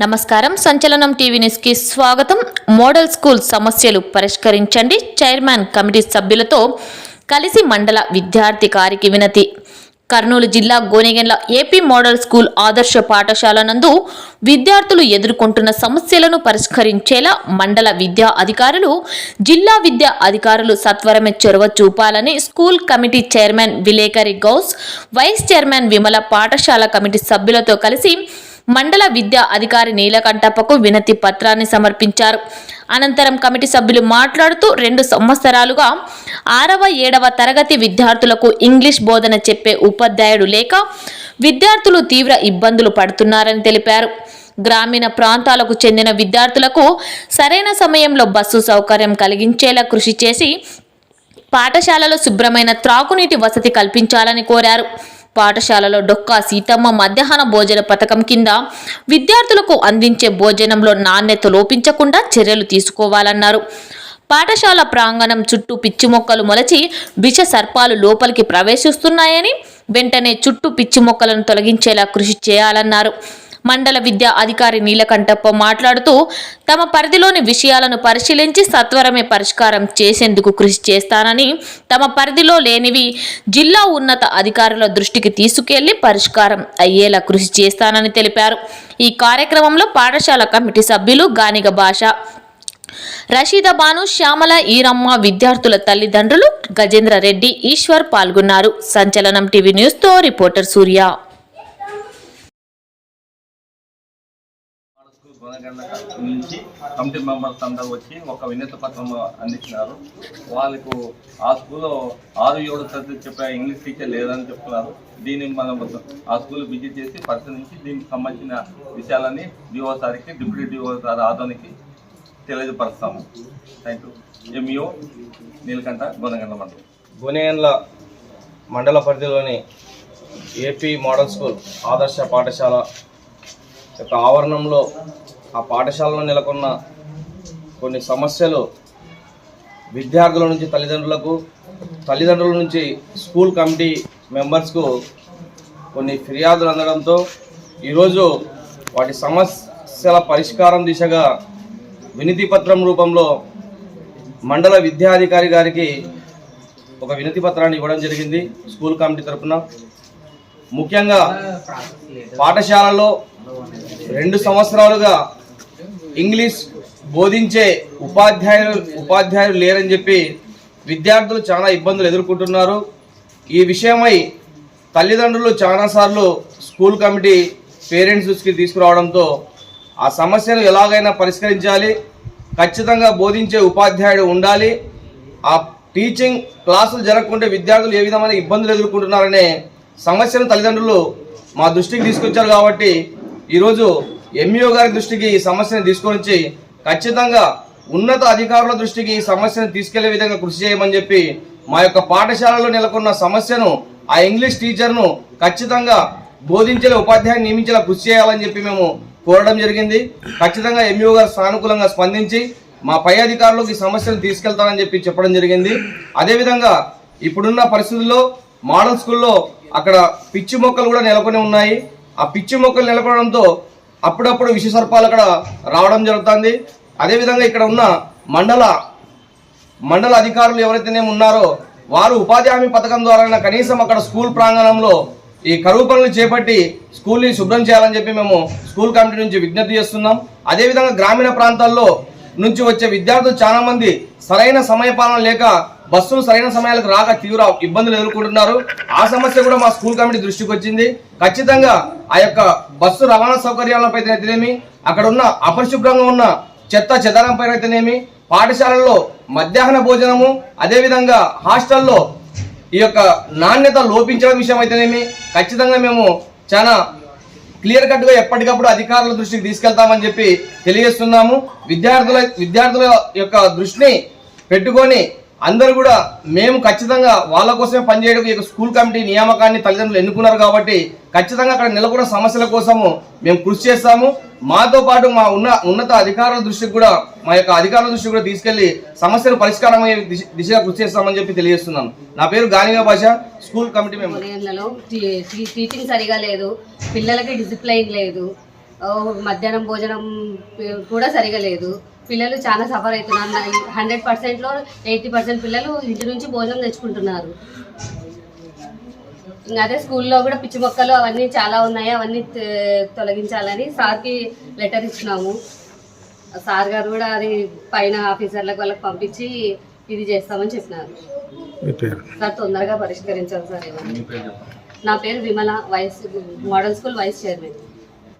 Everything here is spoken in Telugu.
నమస్కారం. సంచలనం టీవీ న్యూస్కి స్వాగతం. మోడల్ స్కూల్ సమస్యలు పరిష్కరించండి. చైర్మన్ కమిటీ సభ్యులతో కలిసి మండల విద్యార్థి కారికి వినతి. కర్నూలు జిల్లా గోనిగెండ్ల ఏపీ మోడల్ స్కూల్ ఆదర్శ పాఠశాల నందు విద్యార్థులు ఎదుర్కొంటున్న సమస్యలను పరిష్కరించేలా మండల విద్యా అధికారులు జిల్లా విద్యా అధికారులు సత్వరమే చొరవ చూపాలని స్కూల్ కమిటీ చైర్మన్ విలేకరి గౌస్ వైస్ చైర్మన్ విమల పాఠశాల కమిటీ సభ్యులతో కలిసి మండల విద్యా అధికారి నీలకంఠప్పకు వినతి పత్రాన్ని సమర్పించారు. అనంతరం కమిటీ సభ్యులు మాట్లాడుతూ రెండు సంవత్సరాలుగా ఆరవ ఏడవ తరగతి విద్యార్థులకు ఇంగ్లీష్ బోధన చెప్పే ఉపాధ్యాయుడు లేక విద్యార్థులు తీవ్ర ఇబ్బందులు పడుతున్నారని తెలిపారు. గ్రామీణ ప్రాంతాలకు చెందిన విద్యార్థులకు సరైన సమయంలో బస్సు సౌకర్యం కలిగించేలా కృషి చేసి పాఠశాలలో శుభ్రమైన త్రాగునీటి వసతి కల్పించాలని కోరారు. పాఠశాలలో డొక్కా సీతమ్మ మధ్యాహ్న భోజన పథకం కింద విద్యార్థులకు అందించే భోజనంలో నాణ్యత లోపించకుండా చర్యలు తీసుకోవాలన్నారు. పాఠశాల ప్రాంగణం చుట్టూ పిచ్చి మొక్కలు మొలచి విష సర్పాలు లోపలికి ప్రవేశిస్తున్నాయని వెంటనే చుట్టూ పిచ్చి మొక్కలను తొలగించేలా కృషి చేయాలన్నారు. మండల విద్యా అధికారి నీలకంఠప్ప మాట్లాడుతూ తమ పరిధిలోని విషయాలను పరిశీలించి సత్వరమే పరిష్కారం చేసేందుకు కృషి చేస్తానని తమ పరిధిలో లేనివి జిల్లా ఉన్నత అధికారుల దృష్టికి తీసుకెళ్ళి పరిష్కారం అయ్యేలా కృషి చేస్తానని తెలిపారు. ఈ కార్యక్రమంలో పాఠశాల కమిటీ సభ్యులు గానిగ భాష రషీద బాను శ్యామల ఈరమ్మ విద్యార్థుల తల్లిదండ్రులు గజేంద్ర రెడ్డి ఈశ్వర్ పాల్గొన్నారు. సంచలనం టీవీ న్యూస్తో రిపోర్టర్ సూర్య. నుంచి కమిటీ మెంబర్స్ అందరూ వచ్చి ఒక వినతి పత్రం అందించినారు. వాళ్ళకు ఆ స్కూల్లో ఆరు ఏడు తరగతి చెప్పే ఇంగ్లీష్ టీచర్ లేదని చెప్తున్నారు. దీన్ని మనం ఆ స్కూల్ విజిట్ చేసి పరిశీలించి దీనికి సంబంధించిన విషయాలని డిఓ సార్కి డిప్యూటీ డిఓ సార్ ఆదోనికి తెలియజపరుస్తాము thank you MEO Neelakanta Gunaganda మండలం. గునేన్ల మండల పరిధిలోని ఏపీ మోడల్ స్కూల్ ఆదర్శ పాఠశాల యొక్క ఆవరణంలో ఆ పాఠశాలలో నెలకొన్న కొన్ని సమస్యలు విద్యార్థుల నుంచి తల్లిదండ్రులకు తల్లిదండ్రుల నుంచి స్కూల్ కమిటీ మెంబర్స్కు కొన్ని ఫిర్యాదులు అందడంతో ఈరోజు వాటి సమస్యల పరిష్కారం దిశగా వినతి పత్రం రూపంలో మండల విద్యాధికారి గారికి ఒక వినతి పత్రాన్ని ఇవ్వడం జరిగింది స్కూల్ కమిటీ తరఫున ముఖ్యంగా పాఠశాలలో రెండు సంవత్సరాలుగా ఇంగ్లీష్ బోధించే ఉపాధ్యాయులు ఉపాధ్యాయులు లేరని చెప్పి విద్యార్థులు చాలా ఇబ్బందులు ఎదుర్కొంటున్నారు. ఈ విషయమై తల్లిదండ్రులు చాలాసార్లు స్కూల్ కమిటీ పేరెంట్స్ దృష్టికి తీసుకురావడంతో ఆ సమస్యను ఎలాగైనా పరిష్కరించాలి ఖచ్చితంగా బోధించే ఉపాధ్యాయుడు ఉండాలి ఆ టీచింగ్ క్లాసులు జరగకుంటే విద్యార్థులు ఏ విధమైన ఇబ్బందులు ఎదుర్కొంటున్నారనే సమస్యను తల్లిదండ్రులు మా దృష్టికి తీసుకొచ్చారు కాబట్టి ఈరోజు ఎంఈఓ గారి దృష్టికి ఈ సమస్యను తీసుకొని వచ్చి ఖచ్చితంగా ఉన్నత అధికారుల దృష్టికి ఈ సమస్యను తీసుకెళ్ళే విధంగా కృషి చేయమని చెప్పి మా యొక్క పాఠశాలలో నెలకొన్న సమస్యను ఆ ఇంగ్లీష్ టీచర్ను ఖచ్చితంగా బోధించేలా ఉపాధ్యాయుని నియమించేలా కృషి చేయాలని చెప్పి మేము కోరడం జరిగింది. ఖచ్చితంగా ఎంఈఓ గారు సానుకూలంగా స్పందించి మా పై అధికారులకు ఈ సమస్యను తీసుకెళ్తానని చెప్పి చెప్పడం జరిగింది. అదేవిధంగా ఇప్పుడున్న పరిస్థితుల్లో మోడల్ స్కూల్లో అక్కడ పిచ్చి మొక్కలు కూడా నెలకొని ఉన్నాయి. ఆ పిచ్చి మొక్కలు నెలకొనడంతో అప్పుడప్పుడు విష సర్పాలు అక్కడ రావడం జరుగుతుంది. అదేవిధంగా ఇక్కడ ఉన్న మండల మండల అధికారులు ఎవరైతేనే ఉన్నారో వారు ఉపాధి హామీ పథకం ద్వారా కనీసం అక్కడ స్కూల్ ప్రాంగణంలో ఈ కరువు పనులు చేపట్టి స్కూల్ని శుభ్రం చేయాలని చెప్పి మేము స్కూల్ కమిటీ నుంచి విజ్ఞప్తి చేస్తున్నాం. అదేవిధంగా గ్రామీణ ప్రాంతాల్లో నుంచి వచ్చే విద్యార్థులు చాలామంది సరైన సమయపాలన లేక బస్సులు సరైన సమయాలకు రాక తీవ్ర ఇబ్బందులు ఎదుర్కొంటున్నారు. ఆ సమస్య కూడా మా స్కూల్ కమిటీ దృష్టికి వచ్చింది. ఖచ్చితంగా ఆ యొక్క బస్సు రవాణా సౌకర్యాలపై అయితేనేమి అక్కడ ఉన్న అపరిశుభ్రంగా ఉన్న చెత్త చెదారంపై అయితేనేమి పాఠశాలల్లో మధ్యాహ్న భోజనము అదేవిధంగా హాస్టల్లో ఈ యొక్క నాణ్యత లోపించడం విషయం అయితేనేమి ఖచ్చితంగా మేము చాలా క్లియర్ కట్గా ఎప్పటికప్పుడు అధికారుల దృష్టికి తీసుకెళ్తామని చెప్పి తెలియజేస్తున్నాము. విద్యార్థుల విద్యార్థుల యొక్క దృష్టిని పెట్టుకొని అందరూ కూడా మేము ఖచ్చితంగా వాళ్ళ కోసమే పనిచేయడం ఈ యొక్క స్కూల్ కమిటీ నియామకాన్ని తల్లిదండ్రులు ఎన్నుకున్నారు కాబట్టి ఖచ్చితంగా అక్కడ నెలకొన్న సమస్యల కోసము మేము కృషి చేస్తాము. మాతో పాటు మా ఉన్న ఉన్నత అధికారుల దృష్టికి కూడా మా యొక్క అధికారుల దృష్టికి కూడా తీసుకెళ్ళి సమస్యలు పరిష్కారం అయ్యే దిశగా కృషి చేస్తామని చెప్పి తెలియజేస్తున్నాను. నా పేరు గానిగా భాష స్కూల్ కమిటీ మెంబర్. టీచింగ్ సరిగా లేదు పిల్లలకి డిసిప్లైన్ లేదు మధ్యాహ్నం భోజనం కూడా సరిగా లేదు. పిల్లలు చాలా సఫర్ అవుతున్నారు. హండ్రెడ్ పర్సెంట్లో ఎయిటీ పర్సెంట్ పిల్లలు ఇంటి నుంచి భోజనం తెచ్చుకుంటున్నారు. ఇంకా అదే స్కూల్లో కూడా పిచ్చి మొక్కలు అవన్నీ చాలా ఉన్నాయి. అవన్నీ తొలగించాలని సార్కి లెటర్ ఇచ్చినాము. సార్ గారు కూడా అది పైన ఆఫీసర్లకు వాళ్ళకి పంపించి ఇది చేస్తామని చెప్పినారు. సార్ తొందరగా పరిష్కరించాలి సార్ నా పేరు Vimala vice model school vice chairman.